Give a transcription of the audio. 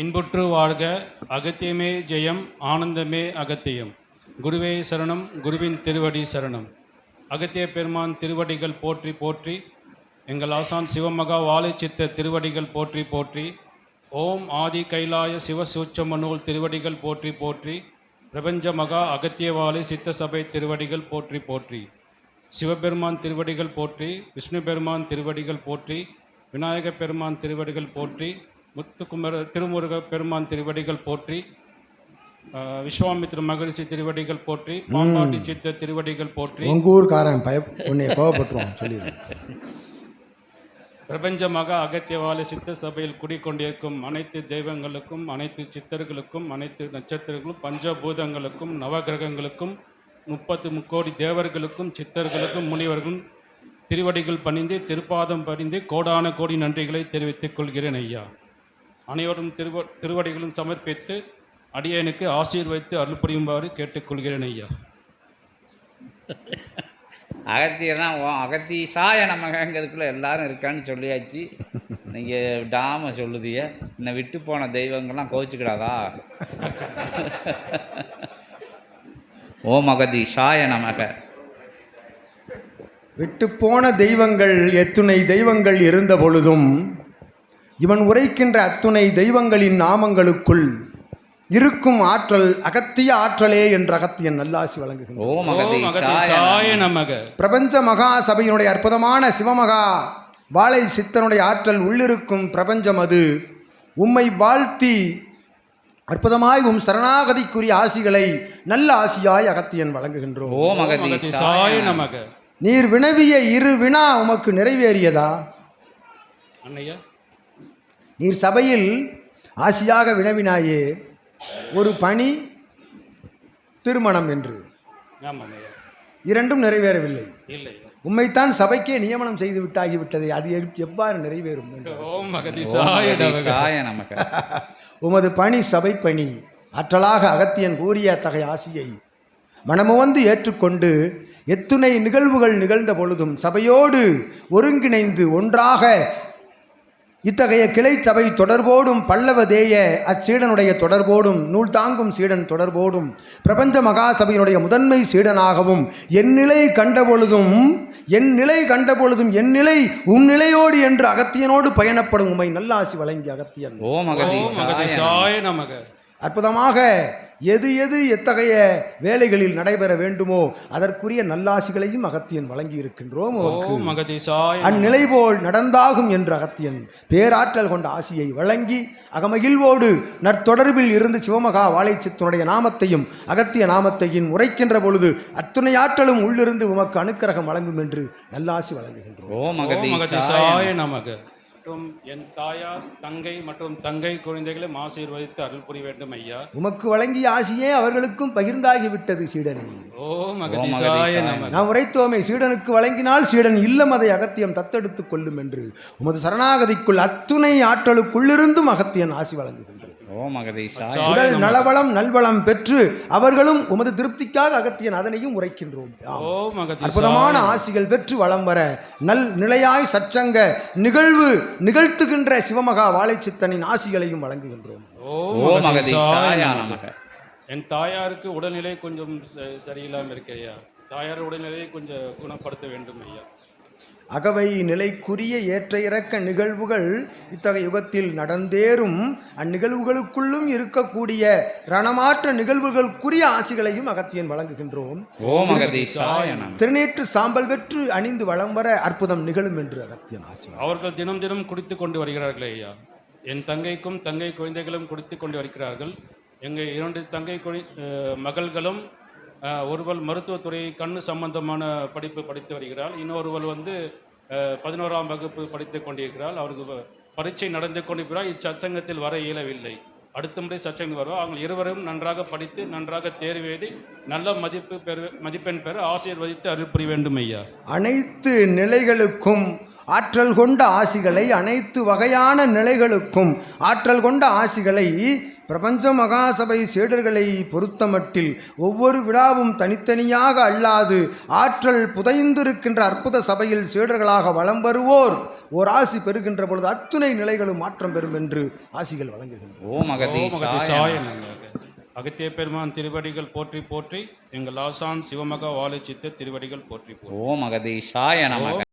இன்புற்று வாழ்க அகத்தியமே ஜெயம் ஆனந்தமே அகத்தியம். குருவே சரணம் குருவின் திருவடி சரணம். அகத்திய பெருமான் திருவடிகள் போற்றி போற்றி எங்கள் ஆசான் சிவமகா வாழைச்சித்த திருவடிகள் போற்றி போற்றி ஓம் ஆதி கைலாய சிவசூட்சம நூல் திருவடிகள் போற்றி போற்றி பிரபஞ்ச மகா அகத்தியவாளி சித்த சபை திருவடிகள் போற்றி போற்றி. சிவபெருமான் திருவடிகள் போற்றி விஷ்ணு பெருமான் திருவடிகள் போற்றி விநாயக பெருமான் திருவடிகள் போற்றி முத்துக்குமர திருமுருக பெருமான் திருவடிகள் போற்றி ஆஹ், விஸ்வாமித்திர மகரிஷி திருவடிகள் போற்றி பாம்பாட்டி சித்த திருவடிகள் போற்றி. உங்க ஊர்க்காரன் பய உன்னை கோவப்பட்டுருவான் சொல்லிடு. பிரபஞ்ச மகா அகத்தியவாளி சித்த சபையில் குடிக்கொண்டிருக்கும் அனைத்து தெய்வங்களுக்கும் அனைத்து சித்தர்களுக்கும் அனைத்து நட்சத்திரங்களுக்கும் பஞ்சபூதங்களுக்கும் நவகிரகங்களுக்கும் முப்பத்து முக்கோடி தேவர்களுக்கும் சித்தர்களுக்கும் முனிவர்களும் திருவடிகள் பணிந்து திருப்பாதம் பணிந்து கோடான கோடி நன்றிகளை தெரிவித்துக் கொள்கிறேன் ஐயா. அனைவரும் திருவ திருவடிகளும் சமர்ப்பித்து அடியனுக்கு ஆசீர்வதித்து அருள் புரியுமாறு கேட்டுக்கொள்கிறேன் ஐயா. அகத்தியர்னா ஓ அகத்தீசாய நமகங்கிறதுக்குள்ள எல்லாரும் இருக்கான்னு சொல்லியாச்சு. நீங்கள் டாம சொல்லுதிய என்னை விட்டு போன தெய்வங்கள்லாம் கோச்சிக்கிடாதா ஓம் அகதீஷாய நமக. விட்டுப்போன தெய்வங்கள் எத்துணை தெய்வங்கள் இருந்த பொழுதும் இவன் உரைக்கின்ற அத்துணை தெய்வங்களின் நாமங்களுக்குள் இருக்கும் ஆற்றல் அகத்திய ஆற்றலே என்று அகத்தியன் நல்லாசி வழங்குகின்றான். பிரபஞ்ச மகா சபையினுடைய அற்புதமான சிவமகா வாழை சித்தனுடைய ஆற்றல் உள்ளிருக்கும் பிரபஞ்சம் அது. உம்மை வாழ்த்தி அற்புதமாய் உம் சரணாகதிக்குரிய ஆசிகளை நல்ல ஆசியாய் அகத்தியன் வழங்குகின்றோம். நீர் வினவிய இரு வினா உமக்கு நிறைவேறியதா? அண்ணையா நீர் சபையில் ஆசியாக வினவினாயே ஒரு பணி திருமணம் என்று. இரண்டும் நிறைவேறவில்லை. இல்லை. உம்மைத்தான் சபைக்கே நியமனம் செய்து விட்டாகிவிட்டது அது எவ்வாறு நிறைவேறும் உமது பணி சபை பணி ஆற்றலாக அகத்தியன் கூறிய அத்தகைய ஆசியை மனமுவந்து ஏற்றுக்கொண்டு எத்துணை நிகழ்வுகள் நிகழ்ந்த பொழுதும் சபையோடு ஒருங்கிணைந்து ஒன்றாக இத்தகைய கிளை சபை தொடர்போடும் பல்லவ தேய அச்சீடனுடைய தொடர்போடும் நூல் தாங்கும் சீடன் தொடர்போடும் பிரபஞ்ச மகா சபையினுடைய முதன்மை சீடனாகவும் என் நிலை கண்ட பொழுதும் என் நிலை கண்ட பொழுதும் என் நிலை உன் நிலையோடு என்று அகத்தியனோடு பயணப்படும் உமை நல்லாசி வழங்கி அகத்தியன். ஓம் நமக. அற்புதமாக எது எது எத்தகைய வேலைகளில் நடைபெற வேண்டுமோ அதற்குரிய நல்லாசிகளையும் அகத்தியன் வழங்கி இருக்கின்றோம். அந்நிலை போல் நடந்தாகும் என்று அகத்தியன் பேராற்றல் கொண்ட ஆசியை வழங்கி அகமகிழ்வோடு நற்தொடர்பில் இருந்து சிவமகா வாழைச்சித்தனுடைய நாமத்தையும் அகத்திய நாமத்தையும் உரைக்கின்ற பொழுது அத்துணை ஆற்றலும் உள்ளிருந்து உமக்கு அனுக்கிரகம் வழங்கும் என்று நல்லாசி வழங்குகின்றோம். மற்றும் என் தாயார் தங்கை மற்றும் தங்கை குழந்தைகளும் ஆசீர்வதித்து அருள் புரிய வேண்டும் ஐயா. உமக்கு வழங்கிய ஆசியே அவர்களுக்கும் பகிர்ந்தாகிவிட்டது சீடனை. அகதீசாய நமக நாம். உரைத்தோமே சீடனுக்கு வழங்கினால் சீடன் இல்லம் அதை அகத்தியம் தத்தெடுத்துக் கொள்ளும் என்று. உமது சரணாகதிக்குள் அத்துணை ஆற்றலுக்குள்ளிருந்தும் அகத்தியன் ஆசி வழங்குகின்றது உடல். நலவளம் நல்வளம் பெற்று அவர்களும் உமது திருப்திக்காக அகத்தியன் அதனையும் உரைக்கின்றோம். அற்புதமான ஆசிகள் பெற்று வளம் வர நல் நிலையாய் சச்சங்க நிகழ்வு நிகழ்த்துகின்ற சிவமகா வாழைச்சித்தனின் ஆசிகளையும் வழங்குகின்றோம். என் தாயாருக்கு உடல்நிலை கொஞ்சம் ச- சரியில்லாம இருக்கு ஐயா. தாயார் உடல்நிலையை கொஞ்சம் குணப்படுத்த வேண்டும் ஐயா. அகவை நிலைக்குரிய ஏற்ற இறக்க நிகழ்வுகள் இத்தகைய யுகத்தில் நடந்தேறும். அந்நிகழ்வுகளுக்குள்ளும் இருக்கக்கூடிய ரணமாற்ற நிகழ்வுகளுக்குரிய ஆசிகளையும் அகத்தியன் வழங்குகின்றோம். திருநேற்று சாம்பல் பெற்று அணிந்து வளம் வர அற்புதம் நிகழும் என்று அகத்தியன் ஆசி அவர்கள் தினம் தினம் குடித்து கொண்டு வருகிறார்கள் ஐயா. என் தங்கைக்கும் தங்கை குழந்தைகளும் குடித்து கொண்டு வருகிறார்கள். எங்கள் இரண்டு தங்கை மகள்களும் ஒருவள் மருத்துவத்துறை கண் சம்பந்தமான படிப்பு படித்து வருகிறாள். இன்னொருவள் வந்து பதினோராம் வகுப்பு படித்து கொண்டிருக்கிறாள். அவருக்கு பரீட்சை நடந்து கொண்டிருக்கிறார் இச்சச்சங்கத்தில் வர இயலவில்லை. அடுத்த முறை சச்சங்கம் வருவோம் அவங்க இருவரும் நன்றாக படித்து நன்றாக தேர்வு எழுதி நல்ல மதிப்பு பெற மதிப்பெண் பெற ஆசீர்வதித்து அருள் புரிய வேண்டும் ஐயா. அனைத்து நிலைகளுக்கும் ஆற்றல் கொண்ட ஆசிகளை அனைத்து வகையான நிலைகளுக்கும் ஆற்றல் கொண்ட ஆசிகளை பிரபஞ்ச மகாசபை சீடர்களை பொறுத்தமட்டில் ஒவ்வொரு விழாவும் தனித்தனியாக அல்லாது ஆற்றல் புதைந்திருக்கின்ற அற்புத சபையில் சீடர்களாக வலம் வருவோர். ஓர் ஆசி பெறுகின்ற பொழுது அத்துணை நிலைகளும் மாற்றம் பெறும் என்று ஆசிகள் வழங்குகின்றன. அகத்திய பெருமான் திருவடிகள் போற்றி போற்றி எங்கள் ஆசான் சிவமகா வாழைச்சித்த திருவடிகள் போற்றி போற்றி. ஓம் அகதீசாய நமக.